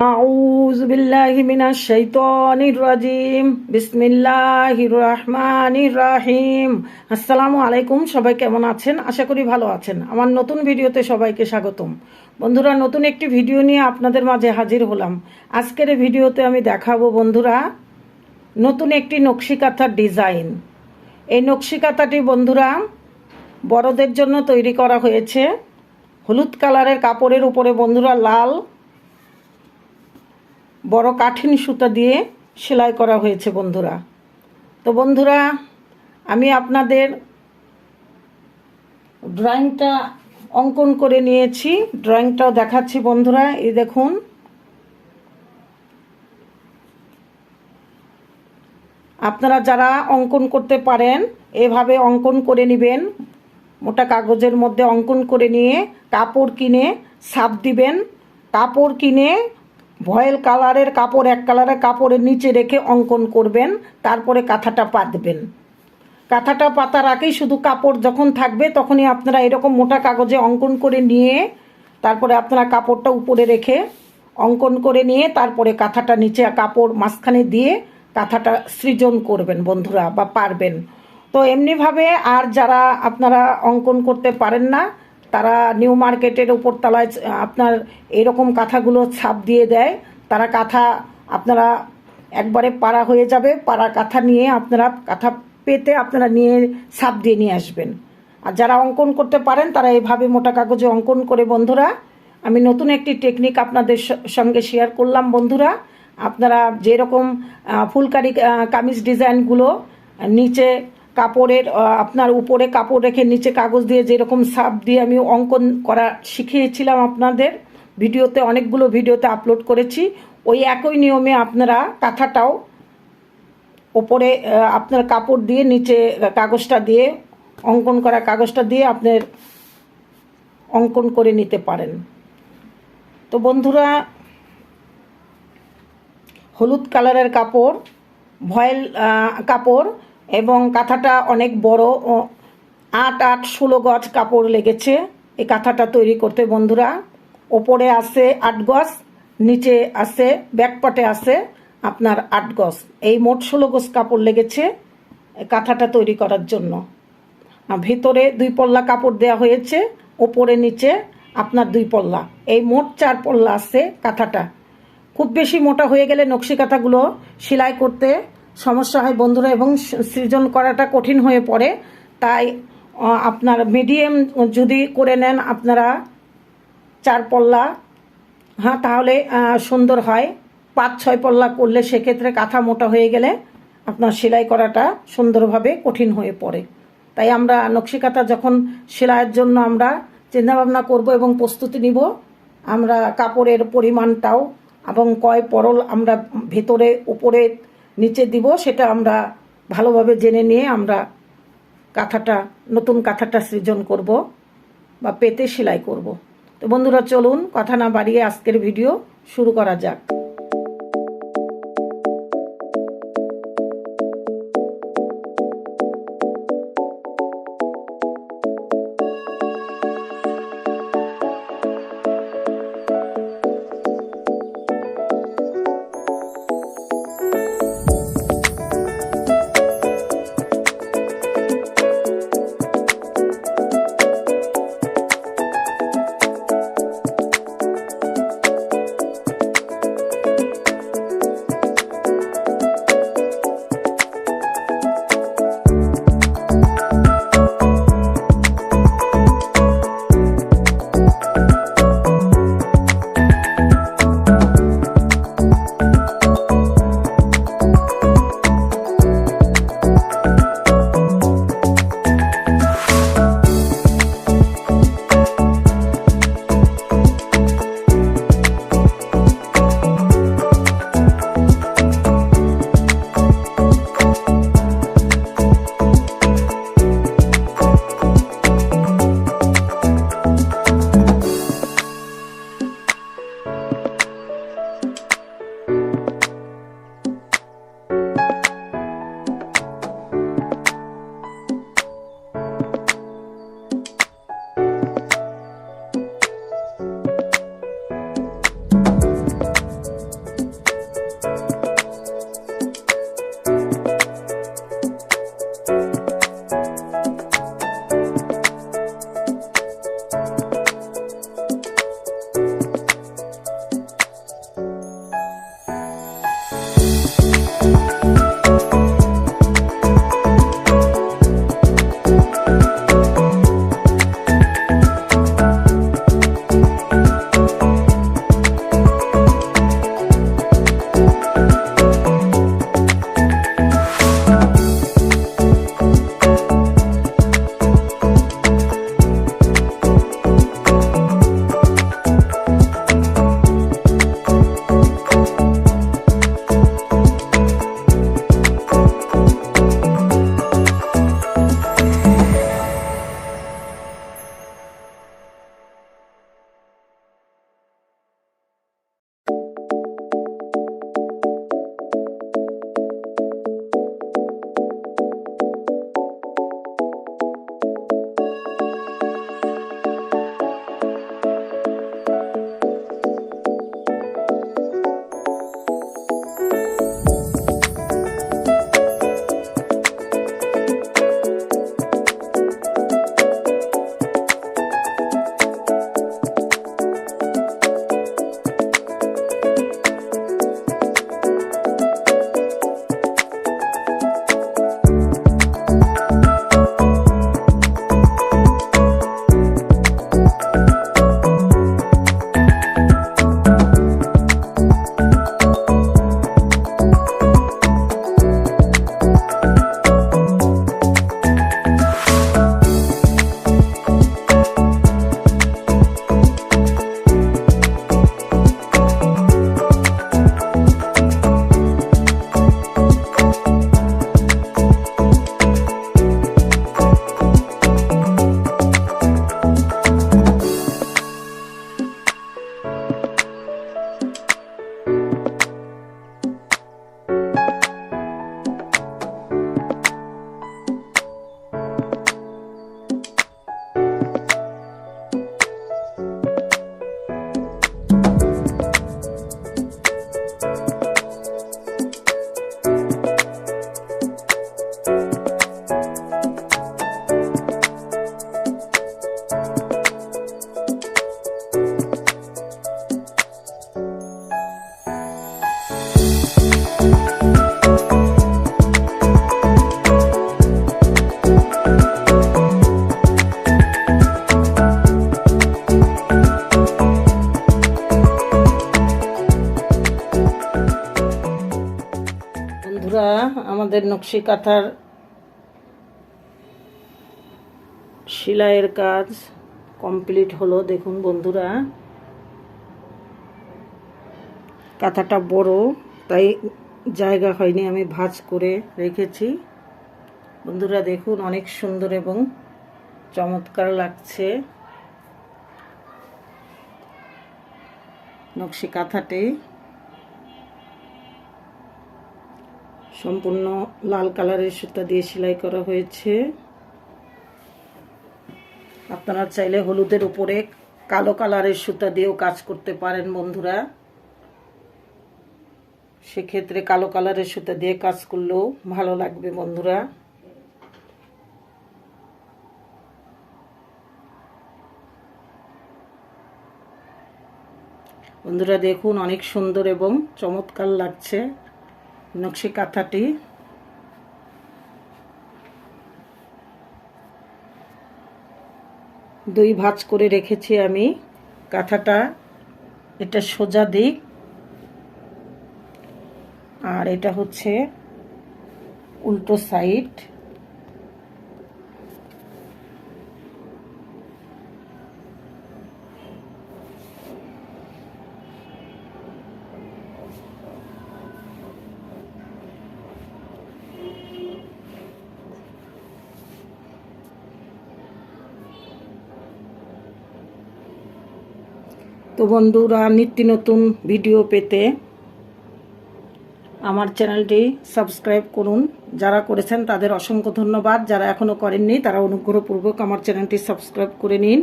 أعوذ بالله من الشيطان الرجيم بسم الله الرحمن الرحيم আসসালামু আলাইকুম সবাই কেমন আছেন আশা করি ভালো আছেন আমার নতুন ভিডিওতে সবাইকে স্বাগতম বন্ধুরা নতুন একটি ভিডিও নিয়ে আপনাদের মাঝে হাজির হলাম আজকের এই ভিডিওতে আমি দেখাবো বন্ধুরা নতুন একটি নকশিকাথার ডিজাইন এই নকশিকাথাটি বন্ধুরা বড়দের জন্য তৈরি করা হয়েছে হলুদ কালারের কাপড়ের উপরে বন্ধুরা লাল বড় কাঠিন সুতা দিয়ে সেলাই করা হয়েছে বন্ধুরা। তো বন্ধুরা, আমি আপনাদের ড্রয়িংটা অঙ্কন করে নিয়েছি। ড্রয়িংটাও দেখাচ্ছি বন্ধুরা, এই দেখুন। আপনারা যারা অঙ্কন করতে পারেন, এভাবে অঙ্কন করে নেবেন। মোটা কাগজের মধ্যে অঙ্কন করে নিয়ে কাপড় কিনে ছাপ দিবেন। কাপড় কিনে ভয়েল কালারের কাপড়, এক কালারের কাপড়ের নিচে রেখে অঙ্কন করবেন, তারপরে কাঁথাটা পাতবেন। কাঁথাটা পাতার আগেই শুধু কাপড় যখন থাকবে, তখনই আপনারা এরকম মোটা কাগজে অঙ্কন করে নিয়ে, তারপরে আপনারা কাপড়টা উপরে রেখে অঙ্কন করে নিয়ে, তারপরে কাঁথাটা নিচে কাপড় মাঝখানে দিয়ে কাঁথাটা সৃজন করবেন বন্ধুরা, বা পারবেন। তো এমনিভাবে আর যারা আপনারা অঙ্কন করতে পারেন না তারা নিউ মার্কেটের উপর তলায় আপনার এরকম কাঁথাগুলো ছাপ দিয়ে দেয়। তারা কাঁথা আপনারা একবারে পাড়া হয়ে যাবে। পাড়া কাঁথা নিয়ে আপনারা কাঁথা পেতে আপনারা নিয়ে ছাপ দিয়ে নিয়ে আসবেন। আর যারা অঙ্কন করতে পারেন, তারা এভাবে মোটা কাগজে অঙ্কন করে, বন্ধুরা, আমি নতুন একটি টেকনিক আপনাদের সঙ্গে শেয়ার করলাম, বন্ধুরা। আপনারা যেরকম ফুলকারি কামিজ ডিজাইনগুলো নিচে কাপড়ের আপনার উপরে কাপড় রেখে নিচে কাগজ দিয়ে যেরকম সাপ দিয়ে আমি অঙ্কন করা শিখিয়েছিলাম আপনাদের, ভিডিওতে অনেকগুলো ভিডিওতে আপলোড করেছি, ওই একই নিয়মে আপনারা কাঁথাটাও ওপরে আপনার কাপড় দিয়ে নিচে কাগজটা দিয়ে, অঙ্কন করা কাগজটা দিয়ে আপনার অঙ্কন করে নিতে পারেন। তো বন্ধুরা, হলুদ কালারের কাপড়, ভয়েল কাপড় এবং কাঁথাটা অনেক বড় আট আট, ষোলো গজ কাপড় লেগেছে এই কাঁথাটা তৈরি করতে বন্ধুরা। ওপরে আছে আট গজ, নিচে আছে, ব্যাকপাটে আছে আপনার আট গজ। এই মোট ষোলো গজ কাপড় লেগেছে কাঁথাটা তৈরি করার জন্য। ভিতরে দুই পল্লা কাপড় দেওয়া হয়েছে, ওপরে নিচে আপনার দুই পল্লা। এই মোট চার পল্লা আছে কাঁথাটা। খুব বেশি মোটা হয়ে গেলে নকশি কাঁথাগুলো সেলাই করতে সমস্যা হয় বন্ধুরা এবং সৃজন করাটা কঠিন হয়ে পড়ে। তাই আপনার মিডিয়াম যদি করে নেন আপনারা চার পল্লা হ্যাঁ তাহলে সুন্দর হয়। পাঁচ, ছয় পল্লা করলে সেক্ষেত্রে কাঁথা মোটা হয়ে গেলে আপনার সেলাই করাটা সুন্দরভাবে কঠিন হয়ে পড়ে। তাই আমরা নকশি কাঁথা যখন সেলাইয়ের জন্য আমরা চিন্তাভাবনা করব এবং প্রস্তুতি নিব, আমরা কাপড়ের পরিমাণটাও এবং কয় পরল আমরা ভেতরে, উপরে নিচে দিব, সেটা আমরা ভালোভাবে জেনে নিয়ে আমরা কাঁথাটা, নতুন কাঁথাটা সৃজন করব বা পেতে সেলাই করব। তো বন্ধুরা, চলুন, কথা না বাড়িয়ে আজকের ভিডিও শুরু করা যাক। নকশি কাঁথার সেলাইয়ের কাজ কমপ্লিট হলো, দেখুন বন্ধুরা। কাঁথাটা বড়, তাই জায়গা হয়নি, আমি ভাঁজ করে রেখেছি। বন্ধুরা, দেখুন, অনেক সুন্দর এবং চমৎকার লাগছে নকশি কাঁথাটি। সম্পূর্ণ লাল কালারের সুতা দিয়ে সেলাই করা হয়েছে। আপনারা চাইলে হলুদের উপরে কালো কালারের সুতা দিয়েও কাজ করতে পারেন বন্ধুরা। সেক্ষেত্রে কালো কালারের সুতা দিয়ে কাজ করলেও ভালো লাগবে বন্ধুরা। বন্ধুরা দেখুন অনেক সুন্দর এবং চমৎকার লাগছে। নকশি কাঁথাটি দুই ভাঁজ করে রেখেছি আমি। কাঁথাটা, এটা সোজা দিক। আর এটা হচ্ছে উল্টো সাইড। তো বন্ধুরা, নিত্য নতুন ভিডিও পেতে আমার চ্যানেলটি সাবস্ক্রাইব করুন। যারা করেছেন তাদের অসংখ্য ধন্যবাদ। যারা এখনও করেননি, তারা অনুগ্রহপূর্বক আমার চ্যানেলটি সাবস্ক্রাইব করে নিন।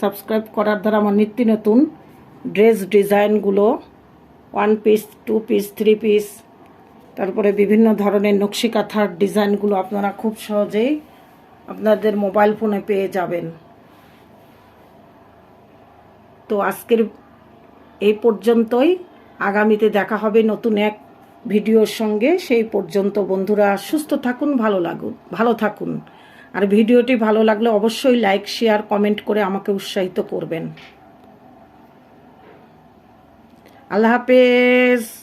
সাবস্ক্রাইব করার দ্বারা আমার নিত্য নতুন ড্রেস ডিজাইনগুলো one piece two piece three piece তারপরে বিভিন্ন ধরনের নকশি কাঁথার ডিজাইনগুলো আপনারা খুব সহজেই আপনাদের মোবাইল ফোনে পেয়ে যাবেন। তো আজকের এই পর্যন্তই। আগামীতে দেখা হবে নতুন এক ভিডিওর সঙ্গে। সেই পর্যন্ত বন্ধুরা সুস্থ থাকুন, ভালো লাগুন, ভালো থাকুন। আর ভিডিওটি ভালো লাগলে অবশ্যই লাইক, শেয়ার, কমেন্ট করে আমাকে উৎসাহিত করবেন। আল্লাহ হাফেজ।